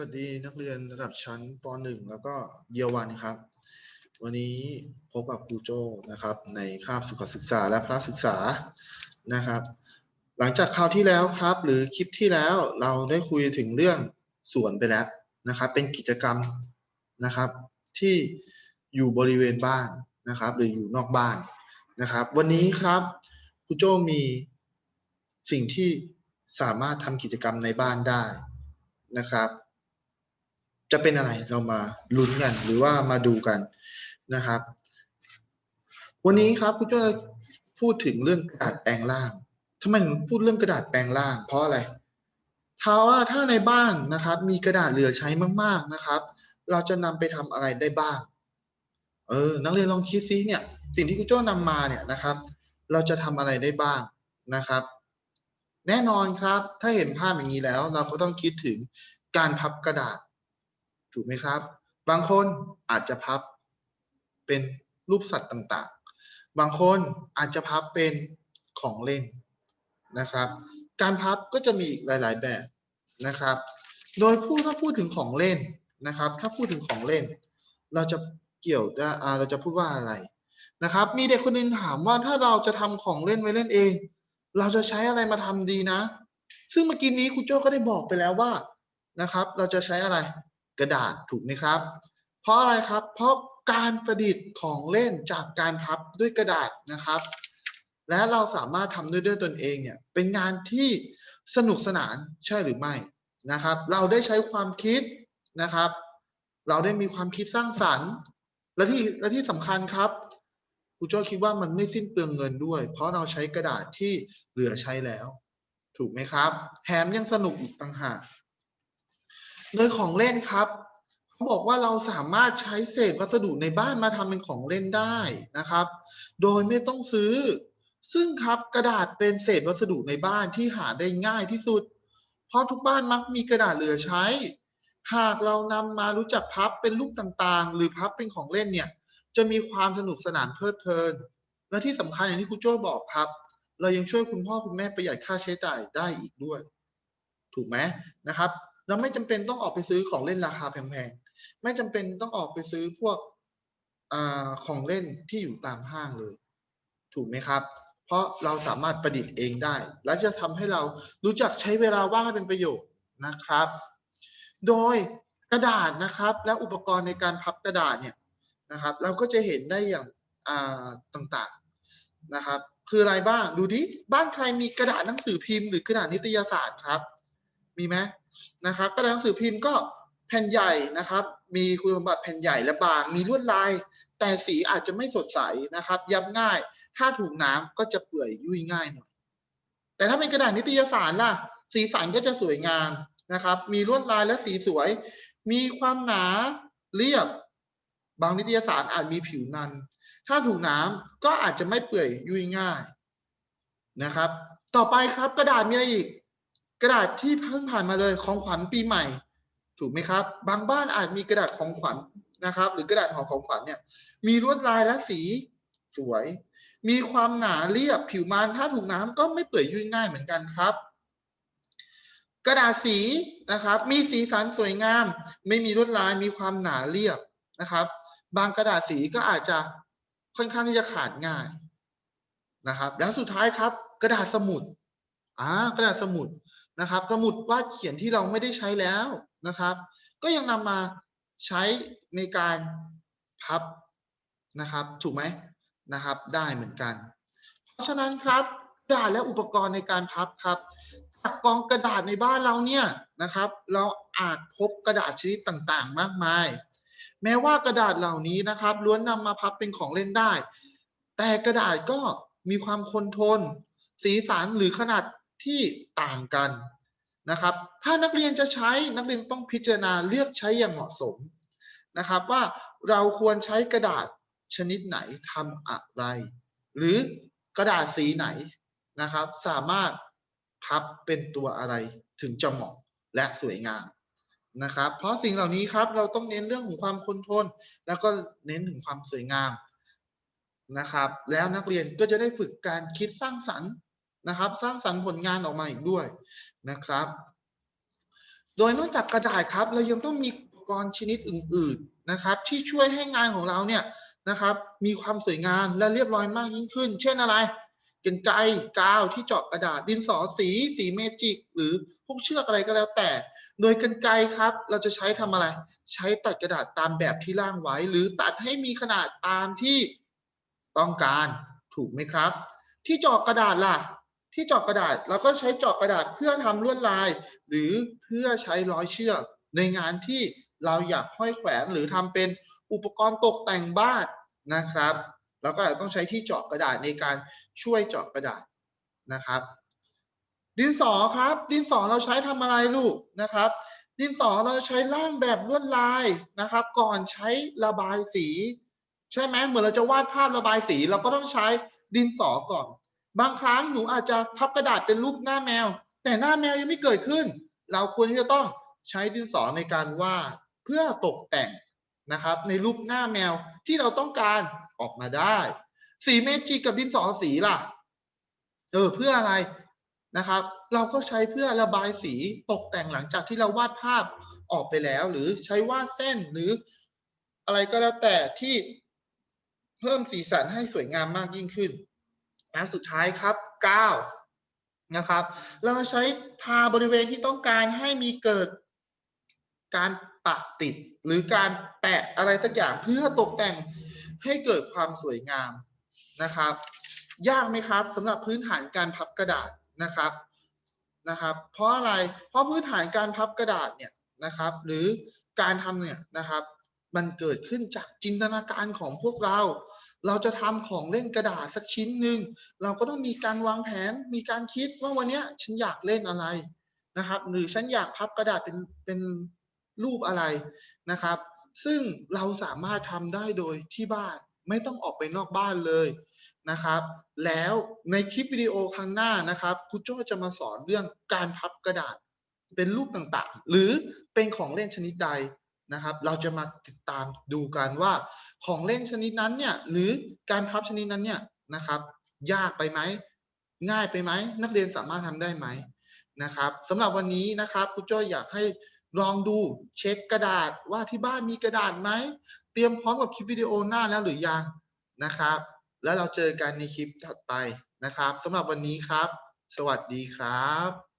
วัสดีนักเรียนระดับชั้นป .1 แล้วก็เยาวันครับ วันนี้พบกับครูโจนะครับในคาบสุขศึกษาและพระศึกษานะครับ หลังจากคราวที่แล้วครับ หรือคลิปที่แล้วเราได้คุยถึงเรื่องสวนไปแล้วนะครับ เป็นกิจกรรมนะครับ ที่อยู่บริเวณบ้านนะครับ หรืออยู่นอกบ้านนะครับ วันนี้ครับครูโจมีสิ่งที่สามารถทำกิจกรรมในบ้านได้นะครับ จะเป็นอะไรเรามาลุ้นกันหรือว่ามาดูกันนะครับ วันนี้ครับคุณจะพูดถึงเรื่องกระดาษแปลงร่างทำไมถึงพูดเรื่องกระดาษแปลงร่าง เพราะอะไรถ้าว่าถ้าในบ้านนะครับ มีกระดาษเหลือใช้มาก ๆนะครับ เราจะนำไปทำอะไรได้บ้าง เออ นักเรียนลองคิดซิเนี่ย สิ่งที่คุณโจ้นำมาเนี่ยนะครับ เราจะทำอะไรได้บ้างนะครับ แน่นอนครับ ถ้าเห็นภาพอย่างนี้แล้ว เราก็ต้องคิดถึงการพับกระดาษ ถูกไหมครับ บางคนอาจจะพับเป็นรูปสัตว์ต่างๆ บางคนอาจจะพับเป็นของเล่นนะครับ การพับก็จะมีอีกหลาย ๆ แบบนะครับ โดยพูดถ้าพูดถึงของเล่นนะครับ ถ้าพูดถึงของเล่น เราจะเกี่ยวเราจะพูดว่าอะไรนะครับ มีเด็กคนหนึงถามว่าถ้าเราจะทำของเล่นไว้เล่นเอง เราจะใช้อะไรมาทำดีนะ ซึ่งเมื่อกี้นี้ครูโจ้ก็ได้บอกไปแล้วว่านะครับ เราจะใช้อะไร กระดาษถูกไหมครับ เพราะอะไรครับ เพราะการประดิษฐ์ของเล่นจากการพับด้วยกระดาษนะครับ และเราสามารถทำด้วยด้วยตนเองเนี่ยเป็นงานที่สนุกสนานใช่หรือไม่นะครับ เราได้ใช้ความคิดนะครับ เราได้มีความคิดสร้างสรรค์ และที่และที่สำคัญครับครูโจ้คิดว่ามันไม่สิ้นเปลืองเงินด้วย เพราะเราใช้กระดาษที่เหลือใช้แล้ว ถูกไหมครับแถมยังสนุกอีกต่างหาก โดยของเล่นครับเขาบอกว่าเราสามารถใช้เศษวัสดุในบ้านมาทำเป็นของเล่นได้นะครับ โดยไม่ต้องซื้อ ซึ่งครับกระดาษเป็นเศษวัสดุในบ้านที่หาได้ง่ายที่สุด เพราะทุกบ้านมักมีกระดาษเหลือใช้ หากเรานำมารู้จักพับเป็นรูปต่างๆ หรือพับเป็นของเล่นเนี่ยจะมีความสนุกสนานเพลิดเพลิน และที่สำคัญอย่างที่ครูโจ้บอกครับ เรายังช่วยคุณพ่อคุณแม่ประหยัดค่าใช้จ่ายได้อีกด้วย ถูกไหมนะครับ เราไม่จำเป็นต้องออกไปซื้อของเล่นราคาแพงๆ ไม่จำเป็นต้องออกไปซื้อพวกอาของเล่นที่อยู่ตามห้างเลย ถูกไหมครับ เพราะเราสามารถประดิษฐ์เองได้ และจะทำให้เรารู้จักใช้เวลาว่างให้เป็นประโยชน์นะครับ โดยกระดาษนะครับและอุปกรณ์ในการพับกระดาษเนี่ยนะครับ เราก็จะเห็นได้อย่างอ่าต่างๆนะครับ คืออะไรบ้างดูดิบ้านใครมีกระดาษหนังสือพิมพ์หรือกระดาษนิตยสารครับ มีไหม นะครับกระดาษหนังสือพิมพ์ก็แผ่นใหญ่นะครับ มีคุณสมบัติแผ่นใหญ่และบาง มีลวดลาย แต่สีอาจจะไม่สดใสนะครับ ยับง่าย ถ้าถูกน้ำก็จะเปื่อยยุ่ยง่ายหน่อย แต่ถ้าเป็นกระดาษนิตยสารล่ะ สีสันก็จะสวยงามนะครับ มีลวดลายและสีสวย มีความหนาเรียบ บางนิตยสารอาจมีผิวนัน ถ้าถูกน้ำก็อาจจะไม่เปื่อยยุ่ยง่ายนะครับ ต่อไปครับกระดาษมีอะไรอีก ระดาษที่เพิ่งผ่านมาเลยของขวัญปีใหม่ ถูกไหมครับ บางบ้านอาจมีกระดาษของขวัญนะครับ หรือกระดาษห่อของขวัญเนี่ย มีลวดลายและสีสวย มีความหนาเรียบผิวมันถ้าถูกน้ำก็ไม่เปื่อยยุ่ยง่ายเหมือนกันครับ กระดาษสีนะครับ มีสีสันสวยงาม ไม่มีลวดลายมีความหนาเรียบนะครับ บางกระดาษสีก็อาจจะค่อนข้างที่จะขาดง่ายนะครับ แล้วสุดท้ายครับ กระดาษสมุดอ่ากระดาษสมุด นะครับ สมุดวาดเขียนที่เราไม่ได้ใช้แล้วนะครับ ก็ยังนำมาใช้ในการพับนะครับถูกไหมนะครับ ได้เหมือนกัน เพราะฉะนั้นครับกระดาษและอุปกรณ์ในการพับครับจากกองกระดาษในบ้านเราเนี่ยนะครับ เราอาจพบกระดาษชนิดต่างๆ มากมาย แม้ว่ากระดาษเหล่านี้นะครับล้วนนำมาพับเป็นของเล่นได้ แต่กระดาษก็มีความคงทน สีสันหรือขนาด ที่ต่างกันนะครับ ถ้านักเรียนจะใช้นักเรียนต้องพิจารณาเลือกใช้อย่างเหมาะสมนะครับ ว่าเราควรใช้กระดาษชนิดไหนทำอะไร หรือกระดาษสีไหนนะครับ สามารถพับเป็นตัวอะไรถึงจะเหมาะและสวยงามนะครับ เพราะสิ่งเหล่านี้ครับเราต้องเน้นเรื่องของความคงทน แล้วก็เน้นถึงความสวยงามนะครับ แล้วนักเรียนก็จะได้ฝึกการคิดสร้างสรรค์ นะครับ สร้างสรรค์ผลงานออกมาอีกด้วยนะครับ โดยนอกจากกระดาษครับเรายังต้องมีอุปกรณ์ชนิดอื่น ๆนะครับ ที่ช่วยให้งานของเราเนี่ยนะครับมีความสวยงามและเรียบร้อยมากยิ่งขึ้น เช่นอะไรกรรไกกาวที่เจาะกระดาษดินสอสี สีเมจิก หรือพวกเชือกอะไรก็แล้วแต่ โดยกรรไกครับ เราจะใช้ทำอะไร ใช้ตัดกระดาษตามแบบที่ร่างไว้ หรือตัดให้มีขนาดตามที่ต้องการถูกไหมครับ ที่เจาะกระดาษล่ะ ที่เจาะกระดาษเราก็ใช้เจาะกระดาษเพื่อทำลวดลาย หรือเพื่อใช้ร้อยเชือกในงานที่เราอยากห้อยแขวนหรือทำเป็นอุปกรณ์ตกแต่งบ้านนะครับแล้วก็อาจต้องใช้ที่เจาะกระดาษในการช่วยเจาะกระดาษนะครับ ดินสอครับ ดินสอเราใช้ทำอะไรลูกนะครับ ดินสอเราใช้ร่างแบบลวดลายนะครับ ก่อนใช้ระบายสี ใช่ไหมเหมือนเราจะวาดภาพระบายสี เราก็ต้องใช้ดินสอก่อน บางครั้งหนูอาจจะพับกระดาษเป็นรูปหน้าแมว แต่หน้าแมวยังไม่เกิดขึ้น เราควรที่จะต้องใช้ดินสอในการวาดเพื่อตกแต่งนะครับ ในรูปหน้าแมวที่เราต้องการออกมาได้ สีเมจิกกับดินสอสีล่ะเออเพื่ออะไรนะครับ เราก็ใช้เพื่อระบายสีตกแต่งหลังจากที่เราวาดภาพออกไปแล้ว หรือใช้วาดเส้นหรืออะไรก็แล้วแต่ที่เพิ่มสีสันให้สวยงามมากยิ่งขึ้น และสุดท้ายครับ9นะครับเราใช้ทาบริเวณที่ต้องการให้มีเกิดการปะติดหรือการแปะอะไรสักอย่างเพื่อตกแต่งให้เกิดความสวยงามนะครับ ยากไหมครับสำหรับพื้นฐานการพับกระดาษนะครับนะครับ เพราะอะไรเพราะพื้นฐานการพับกระดาษเนี่ยนะครับ หรือการทำเนี่ยนะครับ มันเกิดขึ้นจากจินตนาการของพวกเรา เราจะทำของเล่นกระดาษสักชิ้นหนึ่งเราก็ต้องมีการวางแผนมีการคิดว่าวันนี้ฉันอยากเล่นอะไรนะครับ หรือฉันอยากพับกระดาษเป็นเป็นรูปอะไรนะครับ ซึ่งเราสามารถทำได้โดยที่บ้านไม่ต้องออกไปนอกบ้านเลยนะครับ แล้วในคลิปวิดีโอครั้งหน้านะครับครูโจจะมาสอนเรื่องการพับกระดาษเป็นรูปต่างๆ หรือเป็นของเล่นชนิดใด นะครับ เราจะมาติดตามดูกันว่าของเล่นชนิดนั้นเนี่ยหรือการพับชนิดนั้นเนี่ยนะครับ ยากไปไหมง่ายไปไหมนักเรียนสามารถทำได้ไหมนะครับสำหรับวันนี้นะครับครูโจ้อยากให้ลองดูเช็คกระดาษว่าที่บ้านมีกระดาษไหมเตรียมพร้อมกับคลิปวิดีโอหน้าแล้วหรือยังนะครับ แล้วเราเจอกันในคลิปถัดไปนะครับสำหรับวันนี้ครับ สวัสดีครับ